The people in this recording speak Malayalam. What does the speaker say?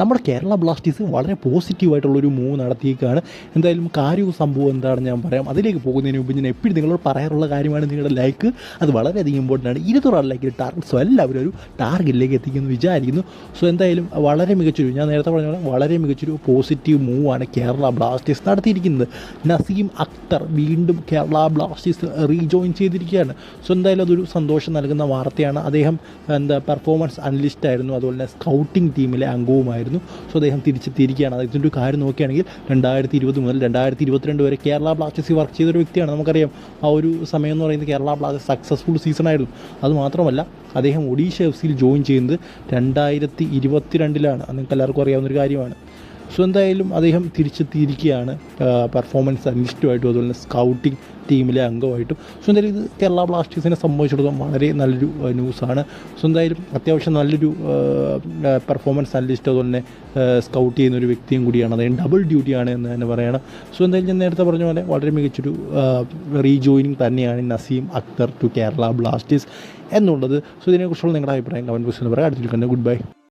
നമ്മുടെ കേരള ബ്ലാസ്റ്റേഴ്സ് വളരെ പോസിറ്റീവായിട്ടുള്ളൊരു മൂവ് നടത്തിയേക്കാണ്. എന്തായാലും കാര്യവും സംഭവം എന്താണെന്ന് ഞാൻ പറയാം. അതിലേക്ക് പോകുന്നതിന് മുമ്പ് ഞാൻ എപ്പോഴും നിങ്ങളോട് പറയാറുള്ള കാര്യമാണ് നിങ്ങളുടെ ലൈക്ക് അത് വളരെയധികം ഇമ്പോർട്ടന്റ് ആണ്. ഇരുന്നൂറ് ലൈക്കിൽ ടാർഗറ്റ് സോ എല്ലാവരും ഒരു ടാർഗറ്റിലേക്ക് എത്തിക്കുമെന്ന് വിചാരിക്കുന്നു. സോ എന്തായാലും വളരെ മികച്ചൊരു ഞാൻ നേരത്തെ പറഞ്ഞ പോലെ വളരെ മികച്ചൊരു പോസിറ്റീവ് മൂവാണ് കേരള ബ്ലാസ്റ്റേഴ്സ് നടത്തിയിരിക്കുന്നത്. നസീം അക്തർ വീണ്ടും കേരള ബ്ലാസ്റ്റേഴ്സ് റീജോയിൻ ചെയ്തിരിക്കുകയാണ്. സോ എന്തായാലും അതൊരു സന്തോഷം നൽകുന്ന വാർത്തയാണ്. അദ്ദേഹം എന്താ പെർഫോമൻസ് അനലിസ്റ്റായിരുന്നു അതുപോലെ തന്നെ സ്കൗട്ടിംഗ് ടീമിലെ അംഗവുമായിരുന്നു. സോ അദ്ദേഹം തിരിച്ചെത്തിയിരിക്കുകയാണ് അദ്ദേഹത്തിന്റെ ഒരു കാര്യം നോക്കുകയാണെങ്കിൽ രണ്ടായിരത്തി ഇരുപത് മുതൽ രണ്ടായിരത്തി ഇരുപത്തിരണ്ട് വരെ കേരള ബ്ലാസ്റ്റേഴ്സിൽ വർക്ക് ചെയ്തൊരു വ്യക്തിയാണ്. നമുക്കറിയാം ആ ഒരു സമയം എന്ന് പറയുന്നത് കേരള ബ്ലാസ്റ്റേഴ്സ് സക്സസ്ഫുൾ സീസൺ ആയിരുന്നു. അത് മാത്രമല്ല അദ്ദേഹം ഒഡീഷ എഫ് സിയിൽ ജോയിൻ ചെയ്യുന്നത് രണ്ടായിരത്തി ഇരുപത്തിരണ്ടിലാണ് നിങ്ങൾക്ക് എല്ലാവർക്കും അറിയാവുന്നൊരു കാര്യമാണ്. സോ എന്തായാലും അദ്ദേഹം തിരിച്ചെത്തിയിരിക്കുകയാണ് പെർഫോമൻസ് അനലിസ്റ്റുമായിട്ടും അതുപോലെ തന്നെ സ്കൗട്ടിംഗ് ടീമിലെ അംഗമായിട്ടും. സോ എന്തായാലും ഇത് കേരള ബ്ലാസ്റ്റേഴ്സിനെ സംബന്ധിച്ചിടത്തോളം വളരെ നല്ലൊരു ന്യൂസാണ് സോ എന്തായാലും അത്യാവശ്യം നല്ലൊരു പെർഫോമൻസ് അനലിസ്റ്റ് അതുപോലെ തന്നെ സ്കൗട്ട് ചെയ്യുന്ന ഒരു വ്യക്തിയും കൂടിയാണ്. അദ്ദേഹം ഡബിൾ ഡ്യൂട്ടിയാണ് എന്ന് തന്നെ പറയണം. സോ എന്തായാലും ഞാൻ നേരത്തെ പറഞ്ഞ പോലെ വളരെ മികച്ചൊരു റീജോയിനിങ് തന്നെയാണ് നസീം അക്തർ ടു കേരള ബ്ലാസ്റ്റേഴ്സ് എന്നുള്ളത്. സോ ഇതിനെക്കുറിച്ചുള്ള നിങ്ങളുടെ അഭിപ്രായം കമന്റ് ബോക്സിൽ പറയാം. അടുത്തിരിക്കുന്നത് ഗുഡ് ബൈ